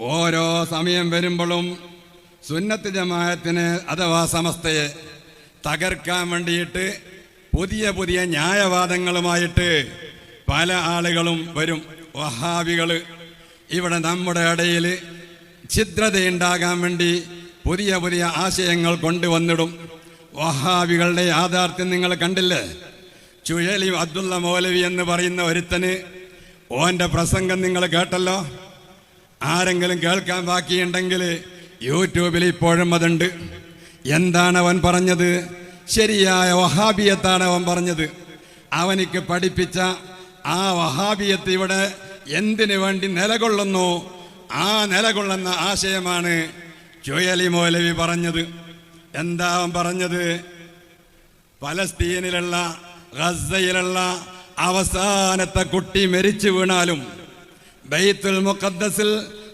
ഓരോ സമയം വരുമ്പോഴും സുന്നത്ത് ജമാഅത്തിന് അഥവാ സമസ്തയെ തകർക്കാൻ വേണ്ടിയിട്ട് പുതിയ പുതിയ ന്യായവാദങ്ങളുമായിട്ട് പല ആളുകളും വരും. വഹാബികൾ ഇവിടെ നമ്മുടെ ഇടയിൽ ഛിദ്രതയുണ്ടാകാൻ വേണ്ടി പുതിയ പുതിയ ആശയങ്ങൾ കൊണ്ടുവന്നിടും. വഹാബികളുടെ യാഥാർത്ഥ്യം നിങ്ങൾ കണ്ടില്ലേ? ചുഴലി അബ്ദുള്ള മൗലവി എന്ന് പറയുന്ന ഒരുത്തന് ഓന്റെ പ്രസംഗം നിങ്ങൾ കേട്ടല്ലോ? ആരെങ്കിലും കേൾക്കാൻ ബാക്കിയുണ്ടെങ്കിൽ യൂട്യൂബിൽ ഇപ്പോഴും അതുണ്ട്. എന്താണ് അവൻ പറഞ്ഞത്? ശരിയായ വഹാബിയത്താണ് അവൻ പറഞ്ഞത്. അവനിക്ക് പഠിപ്പിച്ച ആ വഹാബിയത്ത് ഇവിടെ എന്തിനു വേണ്ടി നിലകൊള്ളുന്നു? ആ നിലകൊള്ളുന്ന ആശയമാണ് ചുയലി മൗലവി പറഞ്ഞത്. എന്താ അവൻ പറഞ്ഞത്? പലസ്തീനിലുള്ള ഗസയിലുള്ള അവസാനത്തെ കുട്ടി മരിച്ചു വീണാലും ബൈത്തുൽ മുഖദ്ദസിൽ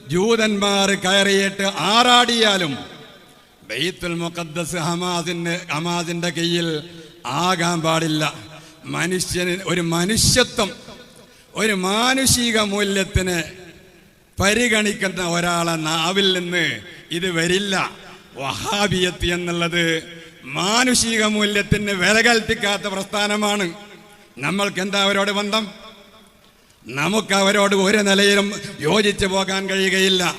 ജൂതന്മാർ കയറിയിട്ട് ആറാടിയാലും ബൈത്തുൽ മുഖദ്ദസ് ഹമാസിന്റെ ഹമാസിന്റെ കയ്യിൽ ആകാൻ പാടില്ല. മനുഷ്യന് ഒരു മനുഷ്യത്വം ഒരു മാനുഷിക മൂല്യത്തിന് പരിഗണിക്കുന്ന ഒരാളെ നാവിൽ നിന്ന് ഇത് വരില്ല. വഹാബിയത്ത് എന്നുള്ളത് മാനുഷിക മൂല്യത്തിന് വില കൽപ്പിക്കാത്ത പ്രസ്ഥാനമാണ്. നമ്മൾക്ക് എന്താ അവരോട് ബന്ധം? നമുക്ക് അവരോട് ഒരു നിലയിലും യോജിച്ചു പോകാൻ കഴിയുകയില്ല.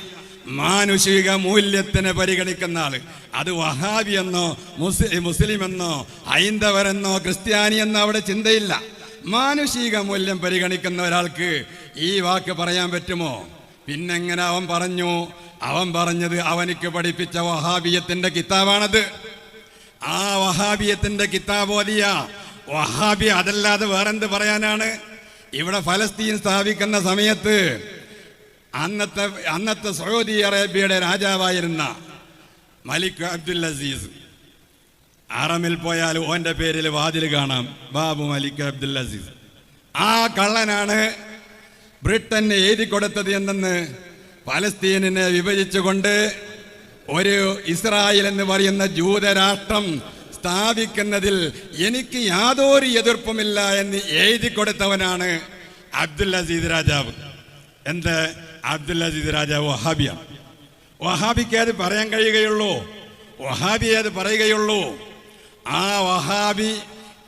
മാനുഷിക മൂല്യത്തിനെ പരിഗണിക്കുന്ന ആൾ. അത് വഹാബി എന്നോ മുസ്ലിം മുസ്ലിം എന്നോ ഹൈന്ദവരെന്നോ ക്രിസ്ത്യാനി എന്നോ അവിടെ ചിന്തയില്ല. മാനുഷിക മൂല്യം പരിഗണിക്കുന്ന ഒരാൾക്ക് ഈ വാക്ക് പറയാൻ പറ്റുമോ? പിന്നെങ്ങനെ അവൻ പറഞ്ഞു അവൻ പറഞ്ഞത് അവനിക്ക് പഠിപ്പിച്ച വഹാബിയത്തിന്റെ കിതാബാണത്. ആ വഹാബിയത്തിന്റെ കിതാബ് ഓതിയ. വഹാബി അതല്ലാതെ വേറെന്ത് പറയാനാണ്? ഇവിടെ ഫലസ്തീൻ സ്ഥാപിക്കുന്ന സമയത്ത് അന്നത്തെ അന്നത്തെ സൗദി അറേബ്യയുടെ രാജാവായിരുന്ന മലിക് അബ്ദുൽ അസീസ്. അറമിൽ പോയാൽ ഓന്റെ പേരിൽ വാതിൽ കാണാം. ബാബു മലിക് അബ്ദുൽ അസീസ്. ആ കള്ളനാണ് ബ്രിട്ടന് എഴുതി കൊടുത്തത് എന്തെന്ന് പലസ്തീനിനെ വിഭജിച്ചുകൊണ്ട് ഒരു ഇസ്രായേൽ എന്ന് പറയുന്ന ജൂതരാഷ്ട്രം സ്ഥാപിക്കുന്നതിൽ എനിക്ക് യാതൊരു എതിർപ്പുമില്ല എന്ന് എഴുതി കൊടുത്തവനാണ് അബ്ദുൽ അസീദ് രാജാവ്. എന്ത്? അബ്ദുൽ അസീദ് രാജാവ് വഹാബിയാണ്. വഹാബിക്ക് അത് പറയാൻ കഴിയുകയുള്ളൂ. വഹാബി അത് പറയുകയുള്ളൂ. ആ വഹാബി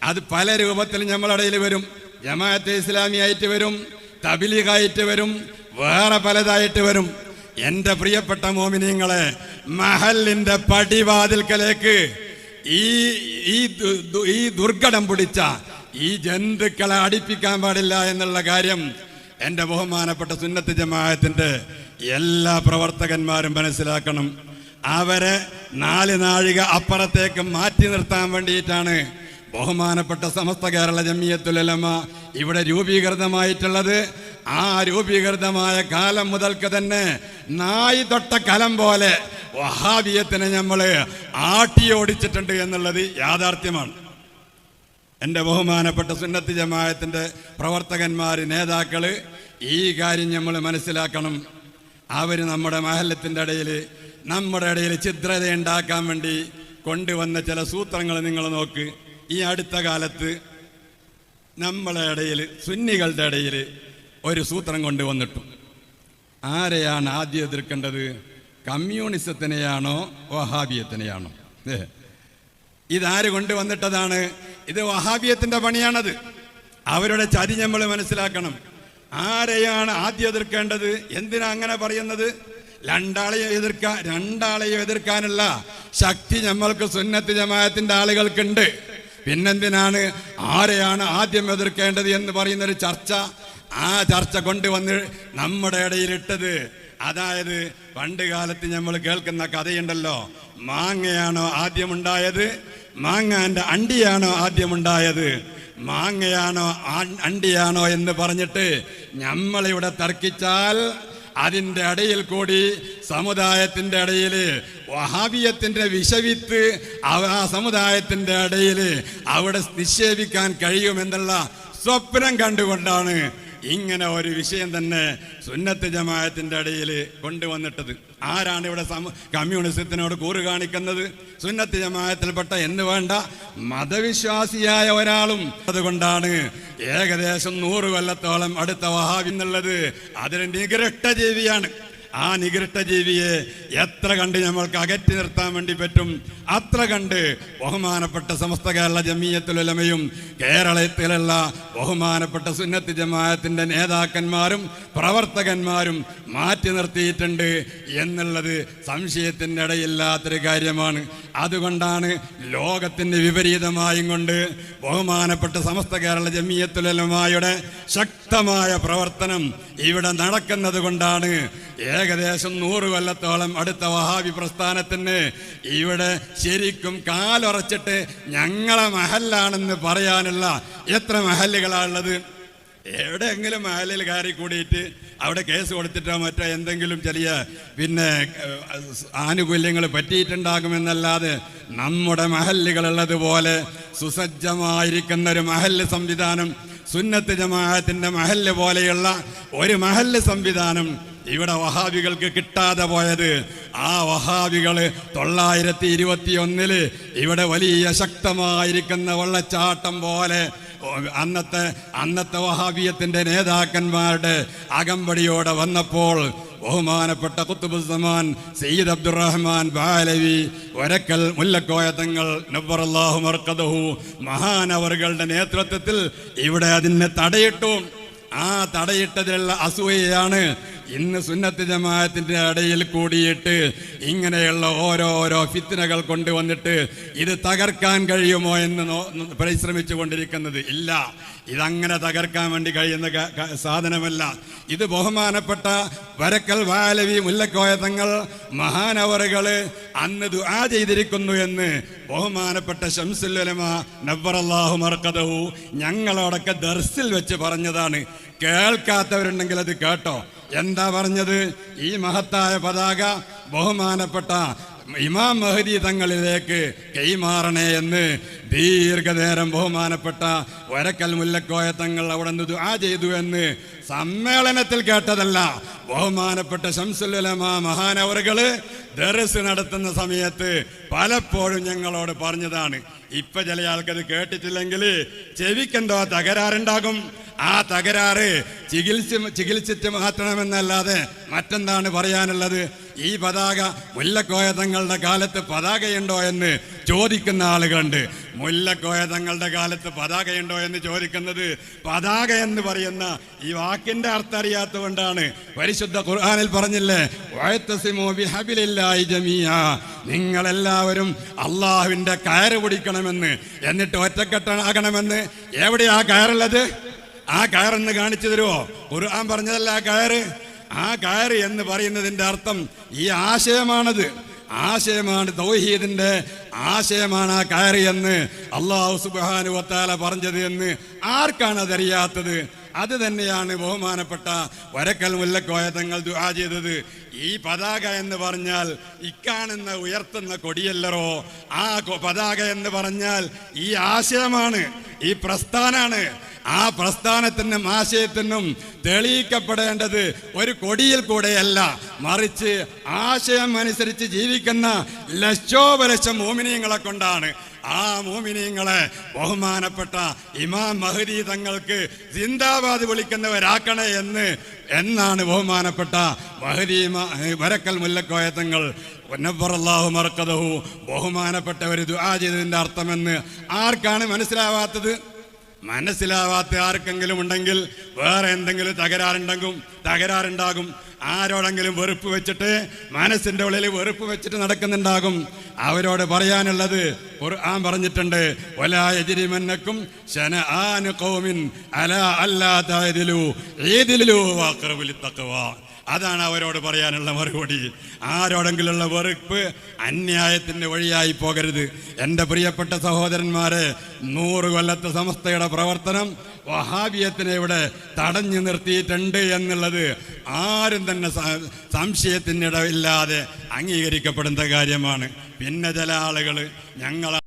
അത് പല രൂപത്തിൽ നമ്മളുടെ ഇടയിൽ വരും. ജമാഅത്തെ ഇസ്ലാമി ആയിട്ട് വരും. തബിലിഗായിട്ട് വരും. വേറെ പലതായിട്ട് വരും. എന്റെ പ്രിയപ്പെട്ട മോമിനിയങ്ങളെ മഹലിന്റെ പടിവാതിൽക്കലേക്ക് ഈ ഈ ദുർഘടം പിടിച്ച ഈ ജന്തുക്കളെ അടിപ്പിക്കാൻ പാടില്ല എന്നുള്ള കാര്യം എന്റെ ബഹുമാനപ്പെട്ട സുന്നത്ത് ജമാഅത്തിന്റെ എല്ലാ പ്രവർത്തകന്മാരും മനസ്സിലാക്കണം. അവരെ നാല് നാഴിക അപ്പുറത്തേക്ക് മാറ്റി നിർത്താൻ വേണ്ടിയിട്ടാണ് ബഹുമാനപ്പെട്ട സമസ്ത കേരള ജമിയത്തുലമ ഇവിടെ രൂപീകൃതമായിട്ടുള്ളത്. ആ രൂപീകൃതമായ കാലം മുതൽക്ക് തന്നെ നായി തൊട്ട കലം പോലെ വഹാബിയത്തിനെ നമ്മൾ ആട്ടിയോടിച്ചിട്ടുണ്ട് എന്നുള്ളത് യാഥാർത്ഥ്യമാണ്. എന്റെ ബഹുമാനപ്പെട്ട സുന്നത്ത് ജമായത്തിന്റെ പ്രവർത്തകന്മാർ നേതാക്കൾ ഈ കാര്യം നമ്മൾ മനസ്സിലാക്കണം. അവർ നമ്മുടെ മഹലത്തിന്റെ ഇടയിൽ നമ്മുടെ ഇടയിൽ ചിത്രത ഉണ്ടാക്കാൻ വേണ്ടി കൊണ്ടുവന്ന ചില സൂത്രങ്ങൾ നിങ്ങൾ നോക്ക്. ഈ അടുത്ത കാലത്ത് നമ്മളെ ഇടയിൽ സുന്നികളുടെ ഇടയിൽ ഒരു സൂത്രം കൊണ്ടുവന്നിട്ടു. ആരെയാണ് ആദ്യം എതിർക്കേണ്ടത്? കമ്മ്യൂണിസത്തിനെയാണോ വഹാബിയത്തിനെയാണോ? ഏ ഇതാര് കൊണ്ടുവന്നിട്ടതാണ്? ഇത് വഹാബിയത്തിന്റെ പണിയാണത്. അവരുടെ ചതി നമ്മൾ മനസ്സിലാക്കണം. ആരെയാണ് ആദ്യം എതിർക്കേണ്ടത്? എന്തിനാ അങ്ങനെ പറയുന്നത്? രണ്ടാളെയും എതിർക്കാൻ രണ്ടാളെയും എതിർക്കാനുള്ള ശക്തി നമ്മൾക്ക് സുന്നത്ത് ജമാഅത്തിന്റെ ആളുകൾക്കുണ്ട്. പിന്നെന്തിനാണ് ആരെയാണ് ആദ്യം എതിർക്കേണ്ടത് എന്ന് പറയുന്നൊരു ചർച്ച? ആ ചർച്ച കൊണ്ടുവന്ന് നമ്മുടെ ഇടയിലിട്ടത് അതായത് പണ്ട് കാലത്ത് നമ്മൾ കേൾക്കുന്ന കഥയുണ്ടല്ലോ. മാങ്ങയാണോ ആദ്യമുണ്ടായത്? മാങ്ങാന്റെ അണ്ടിയാണോ ആദ്യമുണ്ടായത്? മാങ്ങയാണോ അണ്ടിയാണോ എന്ന് പറഞ്ഞിട്ട് നമ്മളിവിടെ തർക്കിച്ചാൽ അതിന്റെ ഇടയിൽ കൂടി സമുദായത്തിന്റെ ഇടയിൽ വഹാബിയത്തിന്റെ വിഷവിത്ത് ആ സമുദായത്തിന്റെ ഇടയിൽ അവിടെ നിക്ഷേപിക്കാൻ കഴിയുമെന്നുള്ള സ്വപ്നം കണ്ടുകൊണ്ടാണ് ഇങ്ങനെ ഒരു വിഷയം തന്നെ സുന്നത്ത് ജമാഅത്തിന്റെ ഇടയിൽ കൊണ്ടുവന്നിട്ടത്. ആരാണ് ഇവിടെ സമ കമ്മ്യൂണിസത്തിനോട് കൂറ് കാണിക്കുന്നത്? സുന്നത്ത് ജമാഅത്തിൽപ്പെട്ട എന്ന് വേണ്ട മതവിശ്വാസിയായ ഒരാളും. അതുകൊണ്ടാണ് ഏകദേശം നൂറ് കൊല്ലത്തോളം അടുത്ത വഹാബി എന്നുള്ളത്. അതിന് നികരട്ട ജീവിയാണ്. ആ നികൃഷ്ട ജീവിയെ എത്ര കണ്ട് നമ്മൾക്ക് അകറ്റി നിർത്താൻ വേണ്ടി പറ്റും? അത്ര കണ്ട് ബഹുമാനപ്പെട്ട സമസ്ത കേരള ജമീയത്തുലമയും കേരളത്തിലുള്ള ബഹുമാനപ്പെട്ട സുന്നത്ത് ജമാഅത്തിന്റെ നേതാക്കന്മാരും പ്രവർത്തകന്മാരും മാറ്റി നിർത്തിയിട്ടുണ്ട് എന്നുള്ളത് സംശയത്തിന്റെ ഇടയില്ലാത്തൊരു കാര്യമാണ്. അതുകൊണ്ടാണ് ലോകത്തിന്റെ വിപരീതമായും കൊണ്ട് ബഹുമാനപ്പെട്ട സമസ്ത കേരള ജമീയത്തുലമായുടെ ശക്തമായ പ്രവർത്തനം ഇവിടെ നടക്കുന്നത് കൊണ്ടാണ് ഏകദേശം നൂറ് കൊല്ലത്തോളം അടുത്ത വഹാബി പ്രസ്ഥാനത്തിന് ഇവിടെ ശരിക്കും കാലുറച്ചിട്ട് ഞങ്ങളെ മഹല്ലാണെന്ന് പറയാനുള്ള എത്ര മഹല്ലുകളാണുള്ളത് എവിടെയെങ്കിലും മഹലിൽ കയറി കൂടിയിട്ട് അവിടെ കേസ് കൊടുത്തിട്ടോ മറ്റോ എന്തെങ്കിലും ചെറിയ പിന്നെ ആനുകൂല്യങ്ങൾ പറ്റിയിട്ടുണ്ടാകുമെന്നല്ലാതെ നമ്മുടെ മഹല്ലുകളുള്ളതുപോലെ സുസജ്ജമായിരിക്കുന്ന ഒരു മഹല്ല് സംവിധാനം സുന്നത്ത് ജമാഅത്തിന്റെ മഹല്ല് പോലെയുള്ള ഒരു മഹല്ല് സംവിധാനം ഇവിടെ വഹാബികൾക്ക് കിട്ടാതെ പോയത്. ആ വഹാബികൾ തൊള്ളായിരത്തി ഇരുപത്തി ഒന്നിൽ ഇവിടെ വലിയ ശക്തമായിരിക്കുന്ന വെള്ളച്ചാട്ടം പോലെ അന്നത്തെ അന്നത്തെ വഹാബിയത്തിന്റെ നേതാക്കന്മാരുടെ അകമ്പടിയോടെ വന്നപ്പോൾ ബഹുമാനപ്പെട്ട കുത്തുബുസമാൻ സയ്യിദ് അബ്ദുറഹ്മാൻ ബാലവി ഒരക്കൽ മുല്ലക്കോയ തങ്ങൾ നബ്ബറല്ലാഹു മർക്കദഹു മഹാനവറുകളുടെ നേതൃത്വത്തിൽ ഇവിടെ അതിനെ തടയിട്ടു. ആ തടയിട്ടതിലുള്ള അസൂയയാണ് ഇന്ന് സുന്നത്ത് ജമാഅത്തിന്റെ ഇടയിൽ കൂടിയിട്ട് ഇങ്ങനെയുള്ള ഓരോരോ ഫിത്തിനകൾ കൊണ്ടുവന്നിട്ട് ഇത് തകർക്കാൻ കഴിയുമോ എന്ന് പരിശ്രമിച്ചു കൊണ്ടിരിക്കുന്നത് ഇല്ല. ഇതങ്ങനെ തകർക്കാൻ വേണ്ടി കഴിയുന്ന സാധനമല്ല. ഇത് ബഹുമാനപ്പെട്ട വരക്കൽ വാലവി മുല്ലക്കോയ തങ്ങൾ മഹാനവറുകൾ അന്ന് ദുആ ചെയ്തിരിക്കുന്നു എന്ന് ബഹുമാനപ്പെട്ട ഷംസുല്ലമ നബ്ബറല്ലാഹു മർക്കതവു ഞങ്ങളോടൊക്കെ ദർസിൽ വെച്ച് പറഞ്ഞതാണ്. കേൾക്കാത്തവരുണ്ടെങ്കിൽ അത് കേട്ടോ. എന്താ പറഞ്ഞത്? ഈ മഹത്തായ പതാക ബഹുമാനപ്പെട്ട ഇമാം മഹദി തങ്ങളിലേക്ക് കൈമാറണേ എന്ന് ദീർഘനേരം ബഹുമാനപ്പെട്ട ഒരക്കൽ മുല്ലക്കോയ തങ്ങൾ അവിടെ നിന്ന് ദുആ ചെയ്തു എന്ന് സമ്മേളനത്തിൽ കേട്ടതല്ല. ബഹുമാനപ്പെട്ട ശംസുലമ മഹാനവറുകൾ ദർസ് നടത്തുന്ന സമയത്ത് പലപ്പോഴും ഞങ്ങളോട് പറഞ്ഞതാണ്. ഇപ്പൊ ചില ആൾക്കത് കേട്ടിട്ടില്ലെങ്കിൽ ചെവിക്കെന്തോ തകരാറുണ്ടാകും. ആ തകരാറ് ചികിത്സ ചികിത്സിച്ച് മാറ്റണമെന്നല്ലാതെ മറ്റെന്താണ് പറയാനുള്ളത്? ഈ പതാക മുല്ലക്കോയ തങ്ങളുടെ കാലത്ത് പതാകയുണ്ടോ എന്ന് ചോദിക്കുന്ന ആളുകളുണ്ട്. മുല്ലക്കോയ തങ്ങളുടെ കാലത്ത് പതാകയുണ്ടോ എന്ന് ചോദിക്കുന്നത് പതാക എന്ന് പറയുന്ന ഈ വാക്കിന്റെ അർത്ഥം അറിയാത്തതുകൊണ്ടാണ്. പരിശുദ്ധ ഖുർആനിൽ പറഞ്ഞില്ലേ നിങ്ങളെല്ലാവരും അള്ളാഹുവിന്റെ കയറ് പിടിക്കണമെന്ന് എന്നിട്ട് ഒറ്റക്കെട്ടാകണമെന്ന്. എവിടെയാ കയറുള്ളത്? ആ കയറെന്ന് കാണിച്ചു തരുമോ ഖുർആൻ പറഞ്ഞതല്ല ആ കയറ് ആ കയറ് എന്ന് പറയുന്നതിന്റെ അർത്ഥം ഈ ആശയമാണത്. ആശയമാണ് തൗഹീദിന്റെ ആശയമാണ് ആ കയറി എന്ന് അള്ളാഹു സുബാനു വത്താല പറഞ്ഞത് എന്ന് ആർക്കാണ് അതറിയാത്തത്? അത് തന്നെയാണ് ബഹുമാനപ്പെട്ട വരക്കൽ മുല്ലക്കോയ തങ്ങൾ ദുആ ചെയ്തത്. ഈ പതാക എന്ന് പറഞ്ഞാൽ ഇക്കാണുന്ന ഉയർത്തുന്ന കൊടിയല്ലറോ ആ പതാക എന്ന് പറഞ്ഞാൽ ഈ ആശയമാണ് ഈ പ്രസ്ഥാനാണ്. ആ പ്രസ്ഥാനത്തിനും ആശയത്തിനും തെളിയിക്കപ്പെടേണ്ടത് ഒരു കൊടിയിൽ കൂടെയല്ല. മറിച്ച് ആശയം അനുസരിച്ച് ജീവിക്കുന്ന ലക്ഷോപലക്ഷം മോമിനിയങ്ങളെ കൊണ്ടാണ്. ആ മോമിനിയങ്ങളെ ബഹുമാനപ്പെട്ട ഇമാം മഹദി തങ്ങൾക്ക് സിന്ദാബാദ് വിളിക്കുന്നവരാക്കണേ എന്ന് എന്നാണ് ബഹുമാനപ്പെട്ട മഹദി വരക്കൽ മുല്ലക്കോയ തങ്ങൾ. പൊന്നപ്പുറല്ലാഹു മറക്കതഹു ബഹുമാനപ്പെട്ടവർ ദുആ ചെയ്തതിന്റെ അർത്ഥമെന്ന് ആർക്കാണ് മനസ്സിലാവാത്തത്? മനസ്സിലാവാത്ത ആർക്കെങ്കിലും ഉണ്ടെങ്കിൽ വേറെ എന്തെങ്കിലും തകരാറുണ്ടെങ്കിൽ തകരാറുണ്ടാകും. ആരോടെങ്കിലും വെറുപ്പ് വെച്ചിട്ട് മനസ്സിന്റെ ഉള്ളിൽ വെറുപ്പ് വെച്ചിട്ട് നടക്കുന്നുണ്ടാകും. അവരോട് പറയാനുള്ളത് ഖുർആൻ പറഞ്ഞിട്ടുണ്ട് വലാ യജ്രിമന്നക്കും ശനആന ഖൗമിൻ അലാ അല്ലാ അതാണ് അവരോട് പറയാനുള്ള മറുപടി. ആരോടെങ്കിലുള്ള വെറുപ്പ് അന്യായത്തിന്റെ വഴിയായി പോകരുത്. എന്റെ പ്രിയപ്പെട്ട സഹോദരന്മാരെ നൂറ് കൊല്ലത്തെ സമസ്തയുടെ പ്രവർത്തനം വഹാബിയത്തിനെ ഇവിടെ തടഞ്ഞു നിർത്തിയിട്ടുണ്ട് എന്നുള്ളത് ആരും തന്നെ സംശയത്തിനിടവില്ലാതെ അംഗീകരിക്കപ്പെടുന്ന കാര്യമാണ്. പിന്നെ ചില ആളുകൾ ഞങ്ങൾ